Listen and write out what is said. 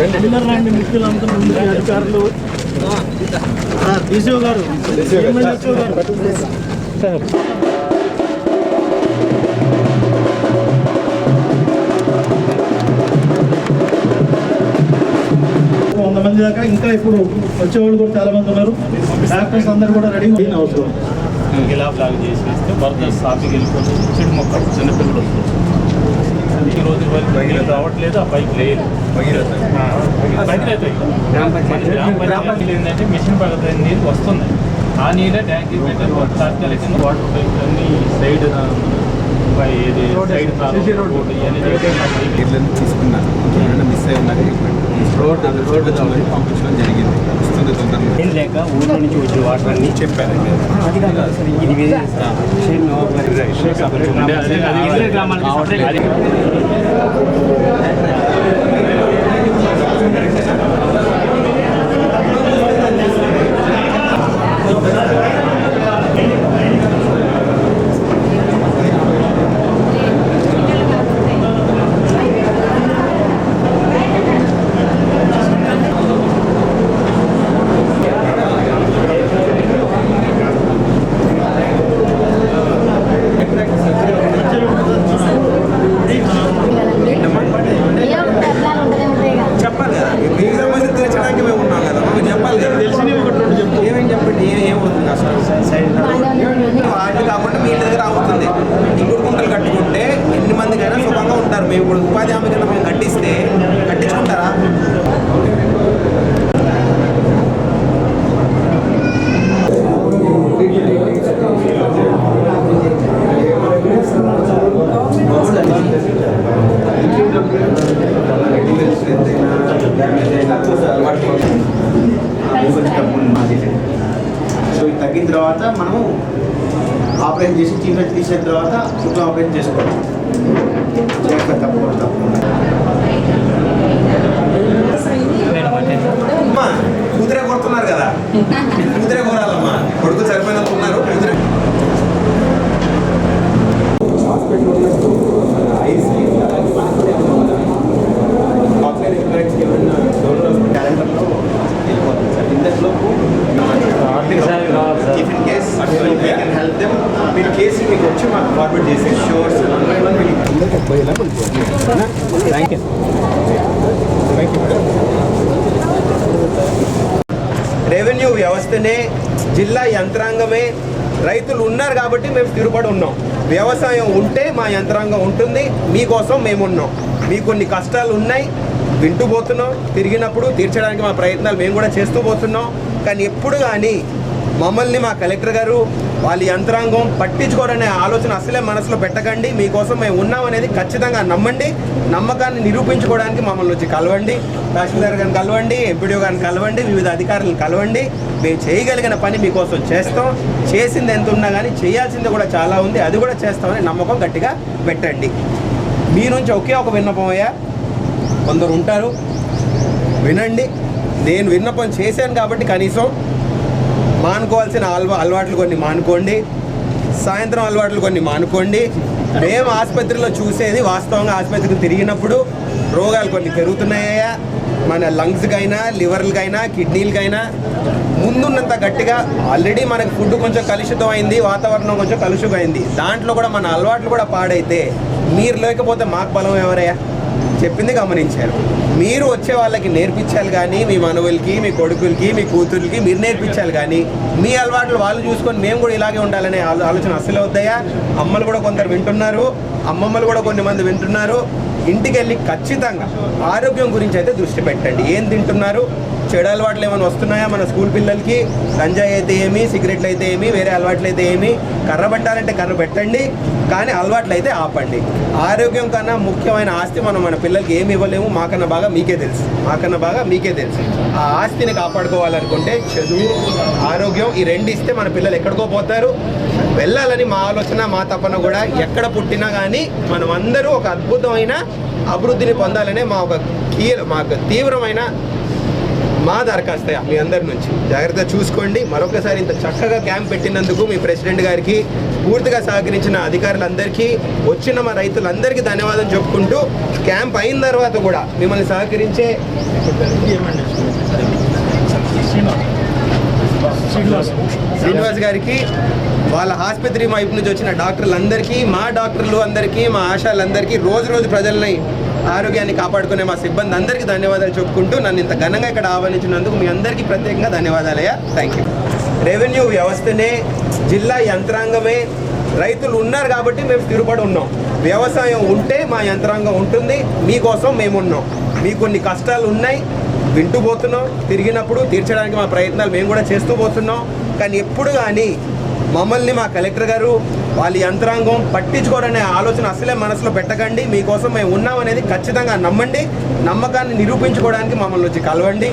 రండి ముఖ్యులందరూ ముందుకి అధికారులు. సార్ డీసీఓ గారు. ఎంఎల్హెచ్ఓ వంద మంది దాకా ఇంకా ఇప్పుడు వచ్చేవాళ్ళు కూడా చాలా మంది ఉన్నారు. డాక్టర్స్ అందరు కూడా రెడీ అవసరం ఇలా బ్లాక్ చేసి వేస్తే వరద సాఫీకి వెళ్ళిపోతే చెడు మొక్క చిన్నపిల్లలు వస్తుంది ఈ రోజు వరకు బయలు రావట్లేదు ఆ పైకి లేదు అవుతాయి. మన గ్రామ పంచాయతీలో ఏంటంటే మిషన్ పడుతుంది నీరు వస్తుంది. ఆ నీరే ట్యాంక్ పెట్టారు. తాత్కాలిక కింద వాటర్ పైప్ అన్ని సైడ్ సైడ్ తీసుకున్నాను ఏమైనా మిస్ అయి ఉన్నది రోడ్ రోడ్ పంపించడం జరిగింది వస్తుంది తొందరగా ఏం లేక ఊళ్ళో నుంచి వచ్చే వాటర్ అన్ని చెప్పారండి అది కాదు అసలు ఇది వేరే గ్రామాలకి separate అది చెప్పాలి కదా మీకు సంబంధించి తెచ్చడానికి మేము ఉన్నాం కదా మాకు చెప్పాలి కదా తెలిసినవి ఒకటి రెండు చెప్పు ఏమేం చెప్పండి ఏ ఏమవుతుంది అసలు వాటి కాకుండా మీ ఇంటి దగ్గర అవుతుంది ఇంకుడు గుంటలు కట్టుకుంటే ఎన్ని మందికైనా అంటున్నారు. మేము ఇప్పుడు ఉపాధి హామీ కింద మేము కట్టిస్తే కట్టించుకుంటారా? సో ఇది తగ్గిన తర్వాత మనము ఆపరేషన్ చేసి చీఫ్ తీసిన తర్వాత శుక్ల ఆపరేషన్ చేసుకోవాలి. చేయక తప్పకుండా తప్పకుండా అమ్మా కూతురే కొడుతున్నారు కదా. కుదిరే కొరాలమ్మా కొడుకు సరిపోయినంత ఉన్నారు కూతురే క్యాలెండర్లో వెళ్ళిపోతుంది సార్ ఇంతలోపు ఆర్థిక సాయం కావాలి sir if in case can help them మీరు కేసు మీకు వచ్చి మాకు ఫార్వర్డ్ చేసి షోర్స్ థ్యాంక్ యూ రెవెన్యూ వ్యవస్థనే జిల్లా యంత్రాంగమే. రైతులు ఉన్నారు కాబట్టి మేము స్థిరపడి ఉన్నాం. వ్యవసాయం ఉంటే మా యంత్రాంగం ఉంటుంది. మీకోసం మేము ఉన్నాం. మీకు కొన్ని కష్టాలు ఉన్నాయి. వింటూ పోతున్నాం. తిరిగినప్పుడు తీర్చడానికి మా ప్రయత్నాలు మేము కూడా చేస్తూ పోతున్నాం. కానీ ఎప్పుడు కానీ మమ్మల్ని మా కలెక్టర్ గారు వాళ్ళ యంత్రాంగం పట్టించుకోవడనే ఆలోచన అసలే మనసులో పెట్టకండి. మీకోసం మేము ఉన్నామనేది ఖచ్చితంగా నమ్మండి. నమ్మకాన్ని నిరూపించుకోవడానికి మమ్మల్ని వచ్చి కలవండి. తహసీల్దార్ గారిని కలవండి ఎంపీడీఓ గారిని కలవండి వివిధ అధికారులను కలవండి. మేము చేయగలిగిన పని మీకోసం చేస్తాం. చేసింది ఎంత ఉన్నా కానీ చేయాల్సింది కూడా చాలా ఉంది. అది కూడా చేస్తామని నమ్మకం గట్టిగా పెట్టండి. మీ నుంచి ఒకే ఒక విన్నపం అయ్యా. కొందరు ఉంటారు. వినండి. నేను విన్నపం చేశాను కాబట్టి కనీసం మానుకోవాల్సిన అలవా అలవాట్లు కొన్ని మానుకోండి. సాయంత్రం అలవాట్లు కొన్ని మానుకోండి. మేము ఆసుపత్రిలో చూసేది వాస్తవంగా ఆసుపత్రికి తిరిగినప్పుడు రోగాలు కొన్ని పెరుగుతున్నాయా మన లంగ్స్కైనా లివర్లకైనా కిడ్నీలకైనా. ముందున్నంత గట్టిగా ఆల్రెడీ మనకి ఫుడ్ కొంచెం కలుషితం అయింది వాతావరణం కొంచెం కలుషితం అయింది. దాంట్లో కూడా మన అలవాట్లు కూడా పాడైతే మీరు లేకపోతే మాకు బలం ఎవరయ్యా? చెప్పింది గమనించారు. మీరు వచ్చే వాళ్ళకి నేర్పించాలి కానీ మీ మనవులకి మీ కొడుకులకి మీ కూతుర్లకి మీరు నేర్పించాలి కానీ మీ అలవాట్లు వాళ్ళు చూసుకొని మేము కూడా ఇలాగే ఉండాలనే ఆలో- ఆలోచన అస్సలు అవుతాయా అమ్మలు కూడా కొందరు వింటున్నారు. అమ్మమ్మలు కూడా కొన్ని మంది వింటున్నారు. ఇంటికి వెళ్ళి ఖచ్చితంగా ఆరోగ్యం గురించి అయితే దృష్టి పెట్టండి. ఏం తింటున్నారు? చెడు అలవాట్లు ఏమైనా వస్తున్నాయా మన స్కూల్ పిల్లలకి? గంజాయి అయితే ఏమి సిగరెట్లు అయితే ఏమి వేరే అలవాట్లు అయితే ఏమి? కర్ర పెట్టాలంటే కర్ర పెట్టండి కానీ అలవాట్లు అయితే ఆపండి. ఆరోగ్యం కన్నా ముఖ్యమైన ఆస్తి మనం మన పిల్లలకి ఏమి ఇవ్వలేము మాకన్నా బాగా మీకే తెలుసు. మాకన్నా బాగా మీకే తెలుసు. ఆ ఆస్తిని కాపాడుకోవాలనుకుంటే చదువు ఆరోగ్యం ఈ రెండు ఇస్తే మన పిల్లలు ఎక్కడికో పోతారు. వెళ్ళాలని మా ఆలోచన మా తపన కూడా ఎక్కడ పుట్టినా కానీ మనం అందరూ ఒక అద్భుతమైన అభివృద్ధిని పొందాలనే మా ఒక కీ మా తీవ్రమైన మా దరఖాస్తే మీ అందరి నుంచి. జాగ్రత్తగా చూసుకోండి. మరొకసారి ఇంత చక్కగా క్యాంప్ పెట్టినందుకు మీ ప్రెసిడెంట్ గారికి పూర్తిగా సహకరించిన అధికారులందరికీ వచ్చిన మా రైతులందరికీ ధన్యవాదం చెప్పుకుంటూ క్యాంప్ అయిన తర్వాత కూడా మిమ్మల్ని సహకరించే శ్రీనివాస్ గారికి వాళ్ళ ఆసుపత్రి వైపు నుంచి వచ్చిన డాక్టర్లందరికీ మా డాక్టర్లు అందరికీ మా ఆశాలందరికీ రోజు రోజు ప్రజల్ని ఆరోగ్యాన్ని కాపాడుకునే మా సిబ్బంది అందరికీ ధన్యవాదాలు చెప్పుకుంటూ నన్ను ఇంత ఘనంగా ఇక్కడ ఆహ్వానించినందుకు మీ అందరికీ ప్రత్యేకంగా ధన్యవాదాలయ్యా థ్యాంక్ యూ రెవెన్యూ వ్యవస్థనే జిల్లా యంత్రాంగమే. రైతులు ఉన్నారు కాబట్టి మేము తిరుపడి ఉన్నాం. వ్యవసాయం ఉంటే మా యంత్రాంగం ఉంటుంది. మీకోసం మేము ఉన్నాం. మీకు కొన్ని కష్టాలు ఉన్నాయి. వింటూ పోతున్నాం. తిరిగినప్పుడు తీర్చడానికి మా ప్రయత్నాలు మేము కూడా చేస్తూ పోతున్నాం. కానీ ఎప్పుడు కానీ మమ్మల్ని మా కలెక్టర్ గారు వాళ్ళ యంత్రాంగం పట్టించుకోవడనే ఆలోచన అసలే మనసులో పెట్టకండి. మీకోసం మేము ఉన్నాం అనేది ఖచ్చితంగా నమ్మండి. నమ్మకాన్ని నిరూపించుకోవడానికి మమ్మల్ని వచ్చి కలవండి.